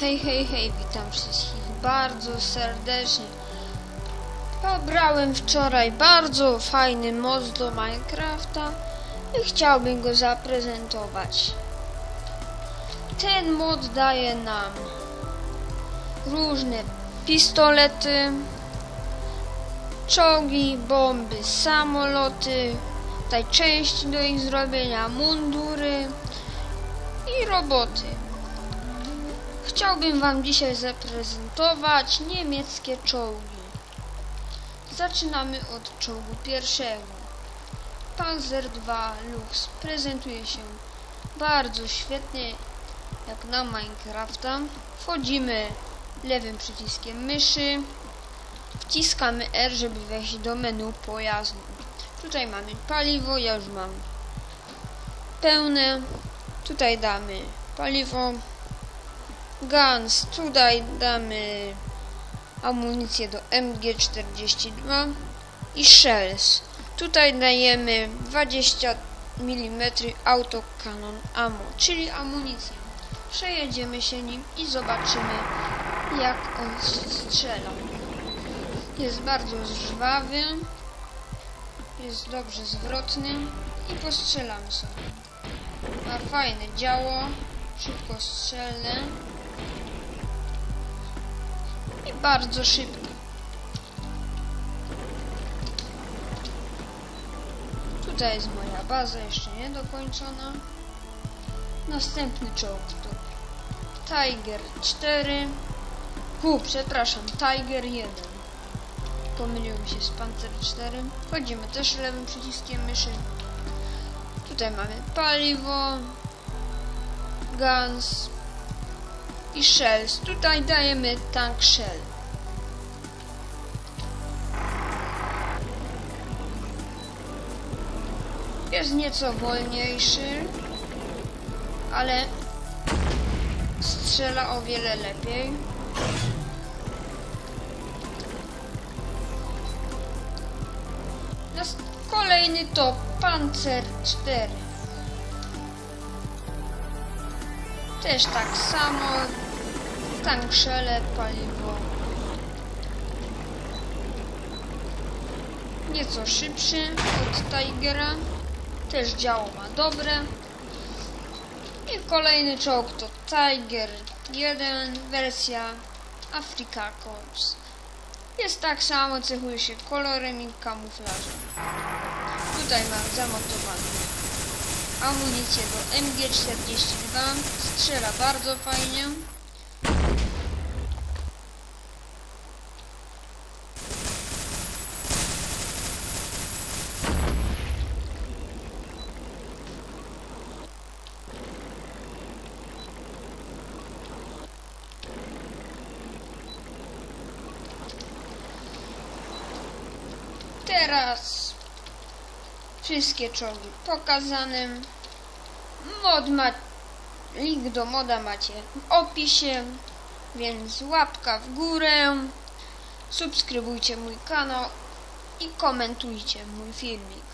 Hej, hej, hej, witam wszystkich bardzo serdecznie. Pobrałem wczoraj bardzo fajny mod do Minecrafta i chciałbym go zaprezentować. Ten mod daje nam różne pistolety, czołgi, bomby, samoloty, tutaj części do ich zrobienia, mundury i roboty. Chciałbym Wam dzisiaj zaprezentować niemieckie czołgi. Zaczynamy od czołgu pierwszego. Panzer II Lux prezentuje się bardzo świetnie jak na Minecrafta. Wchodzimy lewym przyciskiem myszy. Wciskamy R, żeby wejść do menu pojazdu. Tutaj mamy paliwo, ja już mam pełne. Tutaj damy paliwo. Guns, tutaj damy amunicję do MG42 i Shells. Tutaj dajemy 20 mm autokanon ammo, czyli amunicję. Przejedziemy się nim i zobaczymy jak on strzela. Jest bardzo żwawy, jest dobrze zwrotny i postrzelamy sobie. Ma fajne działo, szybko strzelne i bardzo szybko. Tutaj jest moja baza, jeszcze nie dokończona. Następny czołg to Tiger 4. Hu, przepraszam, Tiger 1. Pomyliłem się z Panther 4. Wchodzimy też lewym przyciskiem myszy. Tutaj mamy paliwo, guns i shells. Tutaj dajemy tank shell. Jest nieco wolniejszy, ale strzela o wiele lepiej. Nas- Kolejny to Panzer 4. Też tak samo. Tank szele, paliwo. Nieco szybszy od Tigera. Też działo ma dobre. I kolejny czołg to Tiger 1, wersja Africa Corps. Jest tak samo, cechuje się kolorem i kamuflażem. Tutaj mam zamontowaną amunicję do MG42. Strzela bardzo fajnie. Teraz wszystkie czołgi pokazane. Mod ma, link do moda macie w opisie, więc łapka w górę, subskrybujcie mój kanał i komentujcie mój filmik.